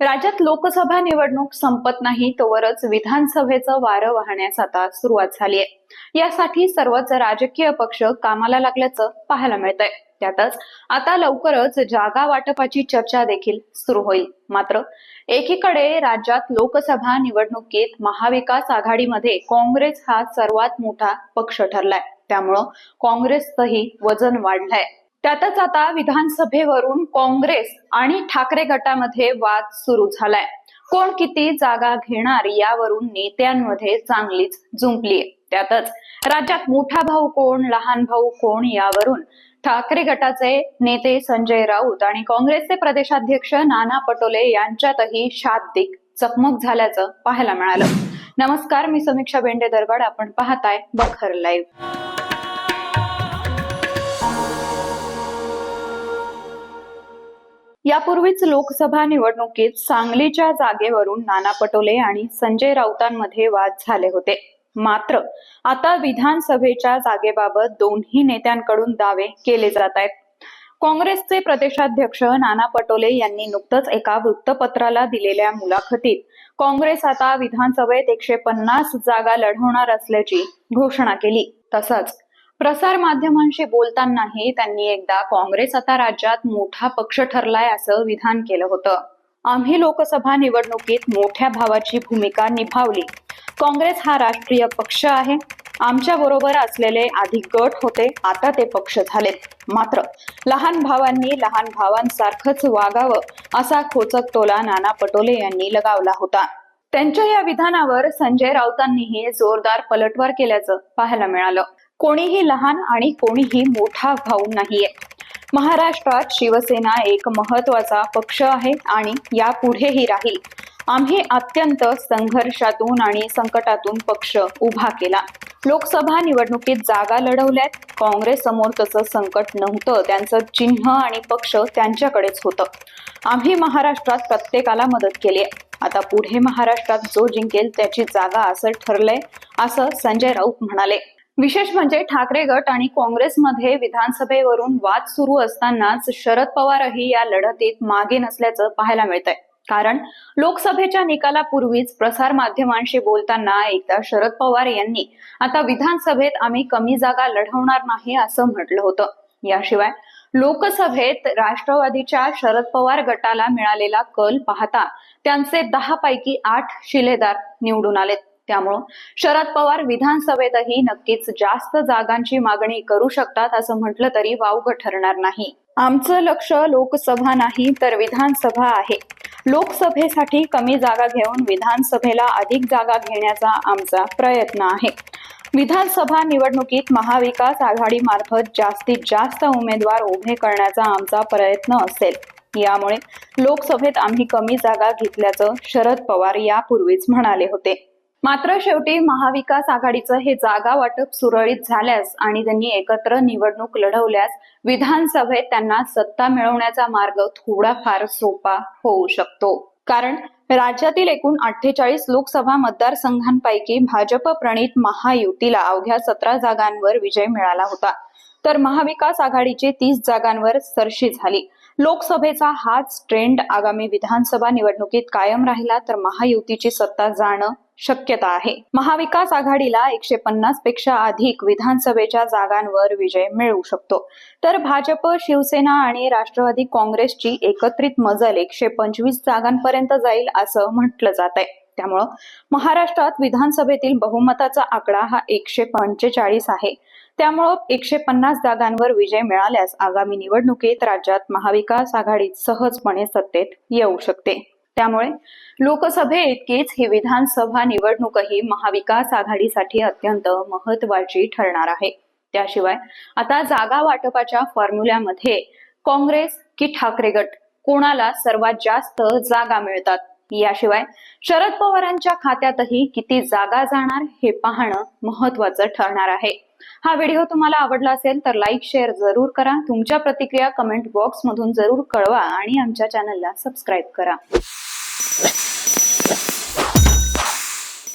राज्यात लोकसभा निवडणूक संपत नाही तोवरच विधानसभेचं वारं वाहण्यास आता सुरुवात झाली आहे यासाठी सर्वच राजकीय पक्ष कामाला लागल्याचं पाहायला मिळतंय. त्यातच आता लवकरच जागा वाटपाची चर्चा देखील सुरू होईल. मात्र एकीकडे राज्यात लोकसभा निवडणुकीत महाविकास आघाडीमध्ये काँग्रेस हा सर्वात मोठा पक्ष ठरलाय. त्यामुळं काँग्रेसचंही वजन वाढलंय. त्यातच आता विधानसभेवरून काँग्रेस आणि ठाकरे गटामध्ये वाद सुरू झालाय. कोण किती जागा घेणार यावरून नेत्यांमध्ये चांगलीच जुंपली त्यातच राज्यात मोठा भाऊ कोण लहान भाऊ कोण यावरून ठाकरे गटाचे नेते संजय राऊत आणि काँग्रेसचे प्रदेशाध्यक्ष नाना पटोले यांच्यातही शाब्दिक चकमक झाल्याचं पाहायला मिळालं. नमस्कार मी समीक्षा बेंडे दरवाड आपण पाहताय बखर लाईव्ह. यापूर्वीच लोकसभा निवडणुकीत सांगलीच्या जागेवरून नाना पटोले आणि संजय राऊतांमध्ये वाद झाले होते. मात्र आता विधानसभेच्या जागेबाबत दोन्ही नेत्यांकडून दावे केले जात आहेत. काँग्रेसचे प्रदेशाध्यक्ष नाना पटोले यांनी नुकतंच एका वृत्तपत्राला दिलेल्या मुलाखतीत काँग्रेस आता विधानसभेत एकशे पन्नास जागा लढवणार असल्याची घोषणा केली. तसंच प्रसार माध्यमांशी बोलतानाही त्यांनी एकदा काँग्रेस आता राज्यात मोठा पक्ष ठरलाय असं विधान केलं होतं. आम्ही लोकसभा निवडणुकीत मोठ्या भावाची भूमिका निभावली. काँग्रेस हा राष्ट्रीय पक्ष आहे. आमच्या बरोबर असलेले आधी गट होते. आता ते पक्ष झालेत मात्र लहान भावांनी लहान भावांसारखंच वागावं असा खोचक टोला नाना पटोले यांनी लगावला होता. त्यांच्या या विधानावर संजय राऊतांनीही जोरदार पलटवार केल्याचं पाहायला मिळालं. कोणीही लहान आणि कोणीही मोठा भाऊ नाहीये. महाराष्ट्रात शिवसेना एक महत्त्वाचा पक्ष आहे आणि यापुढेही राहील. आम्ही अत्यंत संघर्षातून आणि संकटातून पक्ष उभा केला. लोकसभा निवडणुकीत जागा लढवल्यात काँग्रेस समोर तसं संकट नव्हतं त्यांचं चिन्ह आणि पक्ष त्यांच्याकडेच होतं. आम्ही महाराष्ट्रात प्रत्येकाला मदत केली आता पुढे महाराष्ट्रात जो जिंकेल त्याची जागा असं ठरलंय असं संजय राऊत म्हणाले. विशेष म्हणजे ठाकरे गट आणि काँग्रेसमध्ये विधानसभेवरून वाद सुरू असतानाच शरद पवारही या लढतीत मागे नसल्याचं पाहायला मिळतंय. कारण लोकसभेच्या निकालापूर्वीच प्रसार माध्यमांशी बोलताना एकदा शरद पवार यांनी आता विधानसभेत आम्ही कमी जागा लढवणार नाही असं म्हटलं होतं. याशिवाय लोकसभेत राष्ट्रवादीच्या शरद पवार गटाला मिळालेला कल पाहता त्यांचे दहा पैकी आठ शिलेदार निवडून आलेत. त्यामुळं शरद पवार विधानसभेतही नक्कीच जास्त जागांची मागणी करू शकतात असं म्हटलं तरी वावग ठरणार नाही. आमचं लक्ष लोकसभा नाही तर विधानसभा आहे. लोकसभेसाठी कमी जागा घेऊन विधानसभेला अधिक जागा घेण्याचा आमचा प्रयत्न आहे. विधानसभा निवडणुकीत महाविकास आघाडीमार्फत जास्तीत जास्त उमेदवार उभे करण्याचा आमचा प्रयत्न असेल. यामुळे लोकसभेत आम्ही कमी जागा घेतल्याचं शरद पवार यापूर्वीच म्हणाले होते. मात्र शेवटी महाविकास आघाडीचं हे जागा वाटप सुरळीत झाल्यास आणि त्यांनी एकत्र निवडणूक लढवल्यास विधानसभेत त्यांना सत्ता मिळवण्याचा मार्ग थोडाफार सोपा होऊ शकतो. कारण राज्यातील एकूण अठ्ठेचाळीस लोकसभा मतदारसंघांपैकी भाजप प्रणित महायुतीला अवघ्या सतरा जागांवर विजय मिळाला होता. तर महाविकास आघाडीची तीस जागांवर सरशी झाली. लोकसभेचा हाच ट्रेंड आगामी विधानसभा निवडणुकीत कायम राहिला तर महायुतीची सत्ता जाणं शक्यता आहे. महाविकास आघाडीला एकशे पन्नासपेक्षा अधिक विधानसभेच्या जागांवर विजय मिळू शकतो. तर भाजप शिवसेना आणि राष्ट्रवादी काँग्रेसची एकत्रित मजल एकशे पंचवीस जागांपर्यंत जाईल असं म्हटलं जात आहे त्यामुळं महाराष्ट्रात विधानसभेतील बहुमताचा आकडा हा एकशे पंचेचाळीस आहे. त्यामुळं एकशे पन्नास जागांवर विजय मिळाल्यास आगामी निवडणुकीत राज्यात महाविकास आघाडीत सहजपणे सत्तेत येऊ शकते. त्यामुळे लोकसभे इतकीच ही विधानसभा निवडणूकही महाविकास आघाडीसाठी अत्यंत महत्वाची ठरणार आहे. त्याशिवाय आता जागा वाटपाच्या फॉर्म्युल्यामध्ये काँग्रेस की ठाकरे गट कोणाला सर्वात जास्त जागा मिळतात? याशिवाय शरद पवारांच्या खात्यातही किती जागा जाणार हे पाहणं महत्वाचं ठरणार आहे. हा व्हिडिओ तुम्हाला आवडला असेल तर लाईक शेअर जरूर करा. तुमच्या प्रतिक्रिया कमेंट बॉक्स मधून जरूर कळवा आणि आमच्या चॅनलला सबस्क्राईब करा.